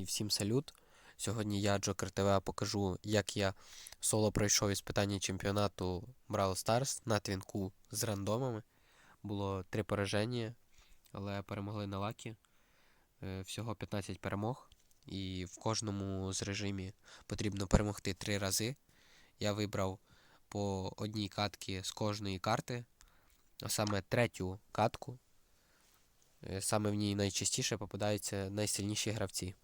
І всім салют. Сьогодні я, Джокер ТВ, покажу, як я соло пройшов іспитання чемпіонату Brawl Stars на твінку з рандомами. Було три пораження, але перемогли на лакі. Е, Всього 15 перемог. І в кожному з режимі потрібно перемогти три рази. Я вибрав по одній катці з кожної карти, а саме третю катку. Е, Саме в ній найчастіше попадаються найсильніші гравці.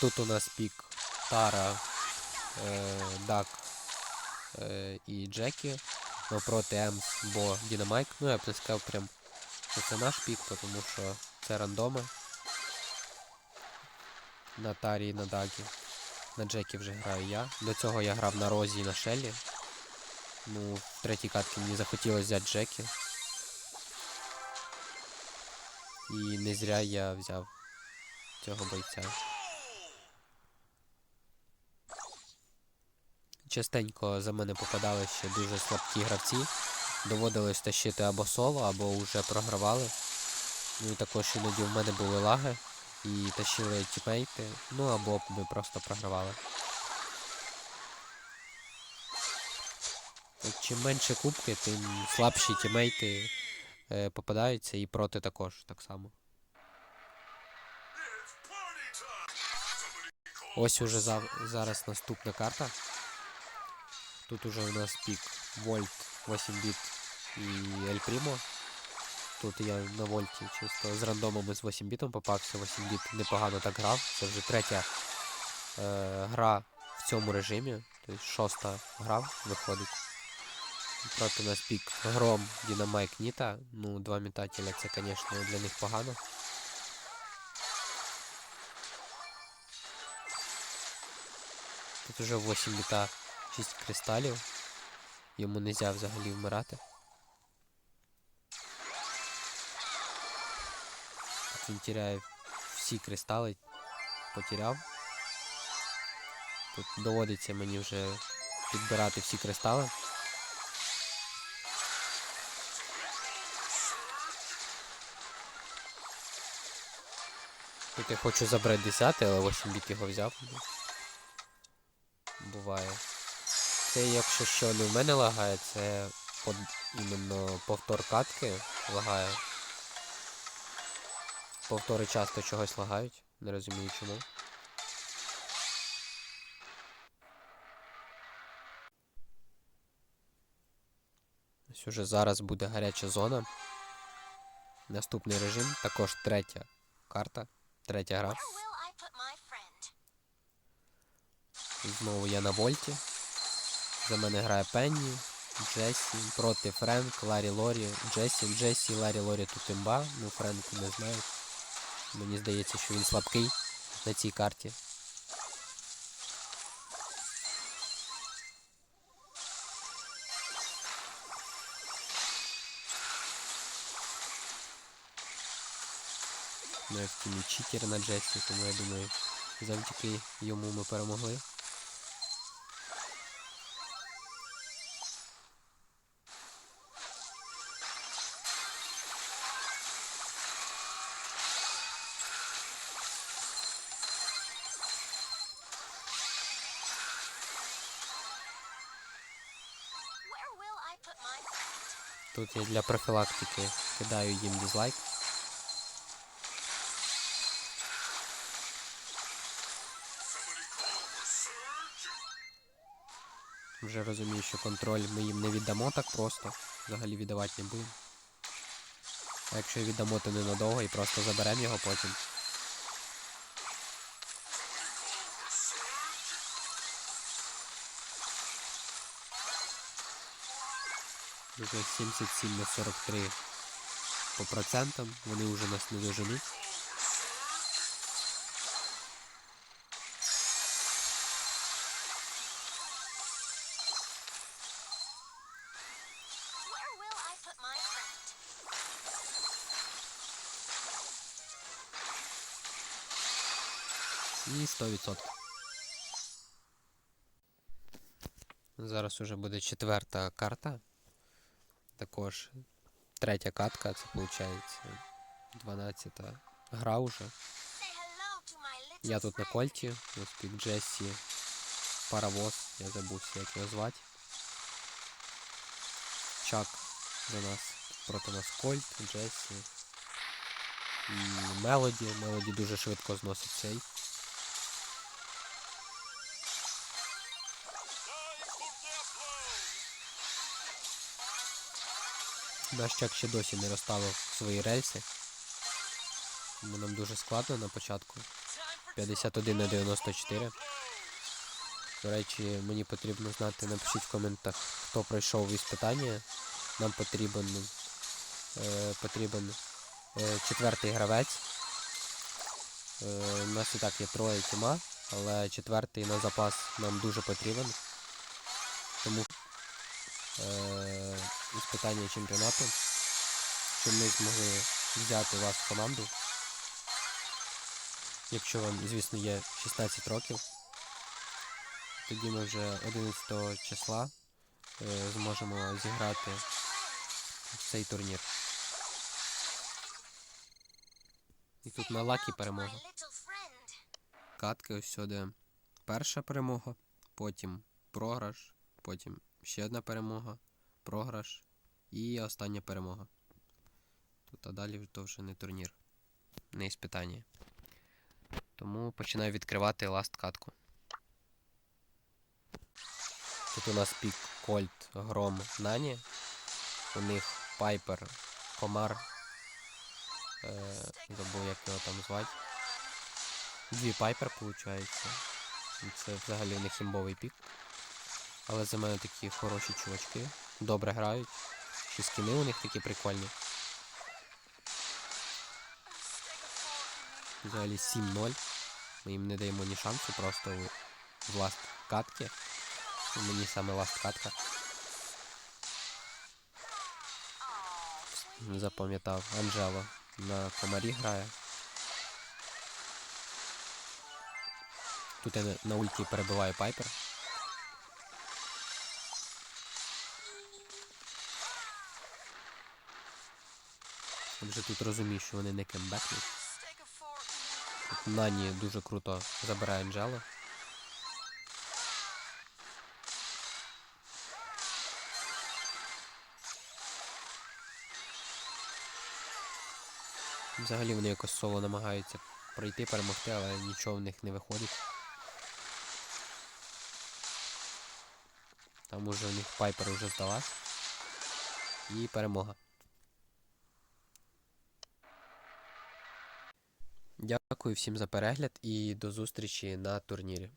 Тут у нас пік Тара, е, Дак е, і Джекі. Навпроти Емс, Бо, Дінамайк. Ну, я б не сказав прям, що це наш пік, тому що це рандоми. На Тарі і на Дагі. На Джекі вже граю я. До цього я грав на Розі і на Шеллі. Ну, в третій катці мені захотілося взяти Джекі. І не зря я взяв цього бойця. Частенько за мене попадали ще дуже слабкі гравці. Доводилось тащити або соло, або вже програвали. Ну і також іноді в мене були лаги і тащили тімейти, ну або ми просто програвали. Чим менше кубки, тим слабші тімейти е, попадаються і проти також так само. Ось уже за, зараз наступна карта. Тут уже у нас пік Вольт 8 біт і Ель Прімо. Тут я на вольті чисто з рандомами з 8 бітом попався. 8 біт непогано так грав. Це вже третя е, гра в цьому режимі. Тобто шоста гра виходить. Проти нас пік Гром, Дінамайк, Ніта. Ну, два метателя це, звісно, для них погано. Тут уже 8 біта 6 кристалів. Йому не можна взагалі вмирати. Він тіряє всі кристали. Потеряв. Тут доводиться мені вже підбирати всі кристали. Тут я хочу забрати 10, але 8 біт його взяв. Буває. Це якщо що не в мене лагає, це под... іменно повтор катки лагає. Повтори часто чогось лагають, не розумію чому. Ось уже зараз буде гаряча зона. Наступний режим, також третя карта, третя гра. Знову я на вольті. За мене грає Пенні, Джесі, проти Френк, Ларі Лорі, Джесі, Джесі, Ларі Лорі тут імба. Ну, Френк не знаю. Мені здається, що він слабкий на цій карті. Ну, я в тімі на Джесі, тому я думаю, завдяки йому ми перемогли. Тут я для профілактики кидаю їм дизлайк. Вже розумію, що контроль ми їм не віддамо так просто. Взагалі віддавати не будемо. А якщо віддамо, то ненадовго і просто заберемо його потім. Вже 77 на 43 по процентам. Вони вже нас не доженуть. І 100%. Зараз уже буде четверта карта. Також третя катка, це виходить 12 гра уже. Я тут на кольті, ось Джесі, паровоз, я забувся, як його звати. Чак за нас проти нас Кольт, Джесі. І Мелоді. Мелоді дуже швидко зносить цей. Наш чак ще досі не розставив свої рельси. Тому нам дуже складно на початку. 51 на 94. До речі, мені потрібно знати, напишіть в коментах, хто пройшов іспитання. Нам потрібен, е, потрібен е, четвертий гравець. Е, у нас і так є троє тіма, але четвертий на запас нам дуже потрібен. Тому е, іспитання чемпіонату, щоб ми змогли взяти вас в команду. Якщо вам, звісно, є 16 років, тоді ми вже 11 числа е, зможемо зіграти цей турнір. І тут на лакі перемога. Катки ось сюди. Перша перемога, потім програш, потім ще одна перемога, програш і остання перемога. Тут а далі то вже не турнір, не іспитання. Тому починаю відкривати ласт катку. Тут у нас пік Кольт, Гром, Нані. У них Пайпер, Комар. Е, забув, як його там звати. Дві Пайпер, виходить. Це взагалі у них імбовий пік. Але за мене такі хороші чувачки. Добре грають. Ще скіни у них такі прикольні. Взагалі 7-0. Ми їм не даємо ні шансу просто в, ласт катки. Мені саме ласт катка. Запам'ятав. Анжела на комарі грає. Тут я на ульті перебиваю пайпер. Вже тут розумію, що вони не кембекнуть. Нані дуже круто забирає Анджелу. Взагалі вони якось соло намагаються пройти, перемогти, але нічого в них не виходить. Там уже у них Пайпер уже здалась. І перемога. Дякую всім за перегляд і до зустрічі на турнірі.